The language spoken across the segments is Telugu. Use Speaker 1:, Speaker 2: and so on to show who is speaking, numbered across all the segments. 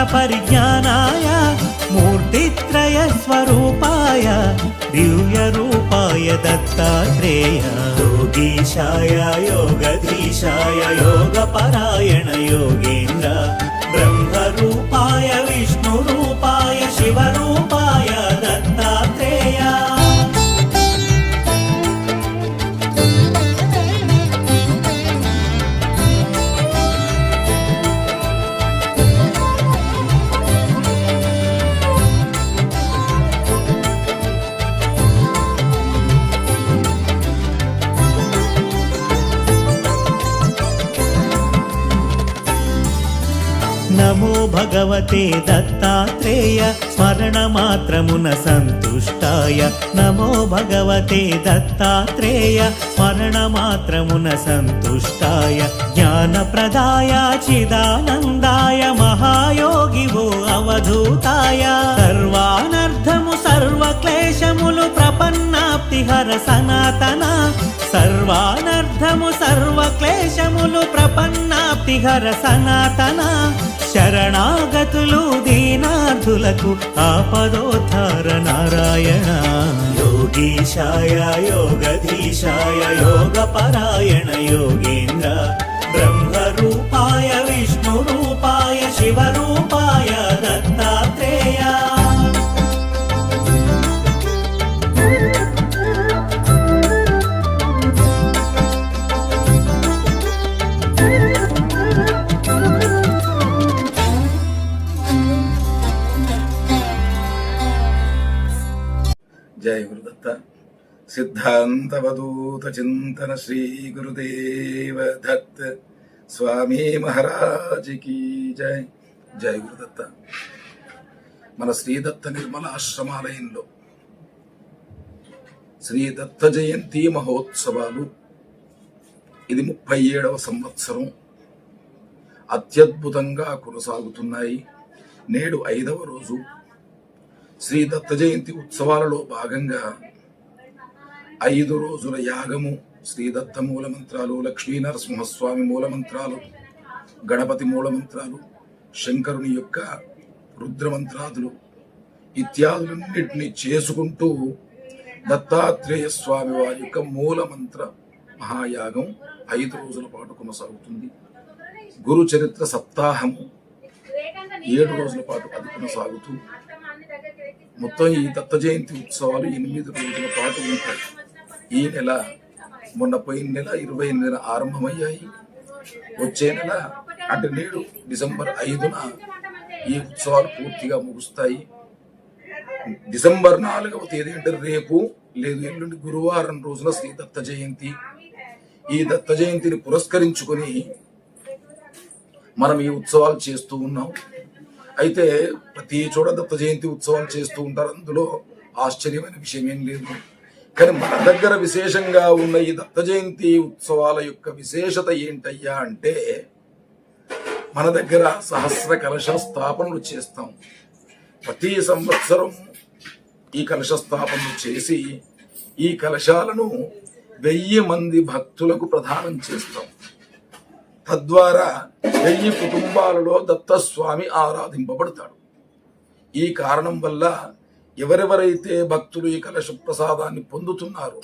Speaker 1: वेदशास्त्रपरिज्ञानाय मूर्तित्रयस्वरूपाय दिव्यरूपाय दत्तात्रेय योगीशाय योगधीशाय योगपरायण योगेन्द्र నమో భగవతే దత్తాత్రేయ స్మరణమాత్రమున సంతుష్టాయ నమో భగవతే దత్తాత్రేయ స్మరణమాత్రమున సంతుష్టాయ జ్ఞానప్రదాయ చిదానందాయ మహాయోగివో అవధూతాయ సర్వానర్థం సర్వక్లేశములు ప్రపన్నాప్తిహర సనాతన. సర్వానర్థము సర్వక్లేశములు ప్రపన్నాప్తిహర సనాతన. శరణాగతులు దీనార్థులకు ఆపదోద్ధార నారాయణ. యోగీశాయ యోగధీశాయ యోగపరాయణ యోగేంద్ర
Speaker 2: సిద్ధాంతవధూత చింతన శ్రీ గురుదేవ దత్ స్వామి మహారాజ్కి జయ జయ గురుదత్త. మన శ్రీదత్త నిర్మల ఆశ్రమాలయంలో శ్రీదత్త జయంతి మహోత్సవాలు ఇది ముప్పై ఏడవ సంవత్సరం. అత్యద్భుతంగా కొనసాగుతున్నాయి. నేడు ఐదవ రోజు. శ్రీ దత్త జయంతి ఉత్సవాలలో భాగంగా ఐదు రోజుల యాగము. శ్రీ దత్త మూల మంత్రాలు లక్ష్మీ నరసింహస్వామి మూల మంత్రాలు గణపతి మూల మంత్రాలు శంకరుని యొక్క రుద్రమంత్రాదులు. ఇత్యాదులన్నింటినీ చేసుకుంటూ దత్తాత్రేయ స్వామి వారి యొక్క మూల మంత్ర మహాయాగం ఐదు రోజుల పాటు కొనసాగుతుంది. గురు చరిత్ర సప్తాహము ఏడు రోజుల పాటు అది కొనసాగుతూ మొత్తం ఈ దత్త జయంతి ఉత్సవాలు ఎనిమిది రోజుల పాటు ఉంటాయి. ఈ నెల మొన్న పోయిన నెల ఇరవై నెల ఆరంభమయ్యాయి. వచ్చే నెల అంటే నేడు డిసెంబర్ ఐదున ఈ ఉత్సవాలు పూర్తిగా ముగుస్తాయి. డిసెంబర్ నాలుగవ తేదీ అంటే రేపు లేదు ఎల్లుండి గురువారం రోజున శ్రీ దత్త జయంతి. ఈ దత్త జయంతిని పురస్కరించుకొని మనం ఈ ఉత్సవాలు చేస్తూ ఉన్నాం. అయితే ప్రతి చోట దత్త జయంతి ఉత్సవాలు చేస్తూ ఉంటారు. అందులో ఆశ్చర్యమైన విషయం ఏం లేదు. కానీ మన దగ్గర విశేషంగా ఉన్న ఈ దత్త జయంతి ఉత్సవాల యొక్క విశేషత ఏంటయ్యా అంటే మన దగ్గర సహస్ర కలశ స్థాపనలు చేస్తాం. ప్రతి సంవత్సరం ఈ కలశ స్థాపనలు చేసి ఈ కలశాలను వెయ్యి మంది భక్తులకు ప్రదానం చేస్తాం. తద్వారా వెయ్యి కుటుంబాలలో దత్తస్వామి ఆరాధింపబడతాడు. ఈ కారణం వల్ల ఎవరెవరైతే భక్తులు ఈ కలశ ప్రసాదాన్ని పొందుతున్నారో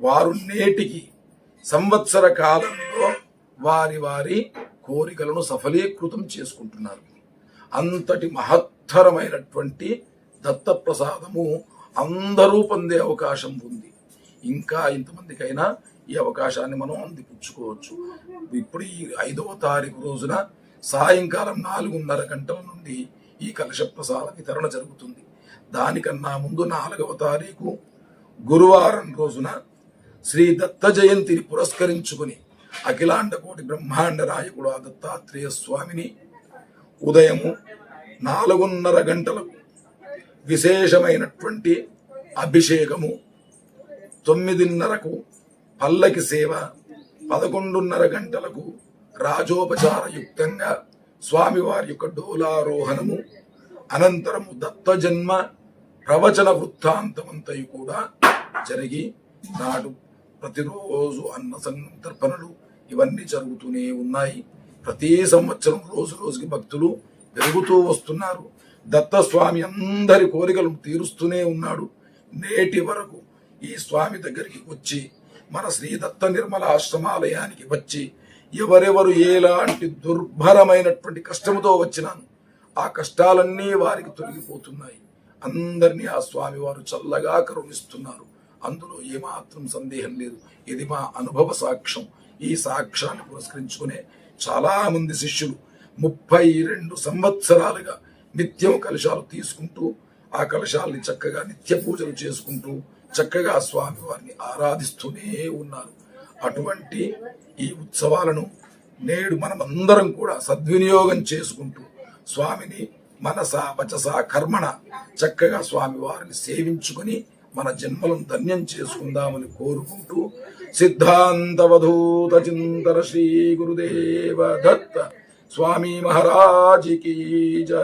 Speaker 2: వారు నేటికి సంవత్సర కాలంలో వారి వారి కోరికలను సఫలీకృతం చేసుకుంటున్నారు. అంతటి మహత్తరమైనటువంటి దత్తప్రసాదము అందరూ పొందే అవకాశం ఉంది. ఇంకా ఇంతమందికైనా ఈ అవకాశాన్ని మనం అందిపుచ్చుకోవచ్చు. ఇప్పుడు ఈ ఐదవ తారీఖు రోజున సాయంకాలం నాలుగున్నర గంటల నుండి ఈ కలశ ప్రసాద వితరణ జరుగుతుంది. దానికన్నా ముందు నాలుగవ తారీఖు గురువారం రోజున శ్రీ దత్త జయంతిని పురస్కరించుకుని అఖిలాండ కోటి బ్రహ్మాండ నాయకుడు ఆ దత్తాత్రేయ స్వామిని ఉదయము నాలుగున్నర గంటలకు విశేషమైనటువంటి అభిషేకము తొమ్మిదిన్నరకు పల్లకి సేవ పదకొండున్నర గంటలకు రాజోపచారయుక్తంగా స్వామివారి యొక్క డోలారోహణము అనంతరము దత్త జన్మ ప్రవచన వృత్తాంతమంతయు కూడా జరిగి నాడు ప్రతిరోజు అన్న సంతర్పణలు ఇవన్నీ జరుగుతూనే ఉన్నాయి. ప్రతి సంవత్సరం రోజు రోజుకి భక్తులు పెరుగుతూ వస్తున్నారు. దత్తస్వామి అందరి కోరికలు తీరుస్తూనే ఉన్నాడు. నేటి వరకు ఈ స్వామి దగ్గరికి వచ్చి మన శ్రీ దత్త నిర్మల ఆశ్రమాలయానికి వచ్చి ఎవరెవరు ఎలాంటి దుర్భరమైనటువంటి కష్టముతో వచ్చినాను ఆ కష్టాలన్నీ వారికి తొలగిపోతున్నాయి. అందరినీ ఆ స్వామివారు చల్లగా కరుణిస్తున్నారు. అందులో ఏమాత్రం సందేహం లేదు. ఇది మా అనుభవ సాక్ష్యం. ఈ సాక్ష్యాన్ని పురస్కరించుకునే చాలా మంది శిష్యులు ముప్పై రెండు సంవత్సరాలుగా నిత్యం కలశాలు తీసుకుంటూ ఆ కలశాలని చక్కగా నిత్య పూజలు చేసుకుంటూ చక్కగా స్వామి వారిని ఆరాధిస్తూనే ఉన్నారు. అటువంటి ఈ ఉత్సవాలను నేడు మనమందరం కూడా సద్వినియోగం చేసుకుంటూ స్వామిని మనస వచస కర్మణ చక్కగా స్వామి వారిని సేవించుకొని మన జన్మలను ధన్యం చేసుకుందామని కోరుకుంటూ సిద్ధాంతవధూత చింతన శ్రీ గురుదేవ దత్త స్వామి మహారాజికి జై.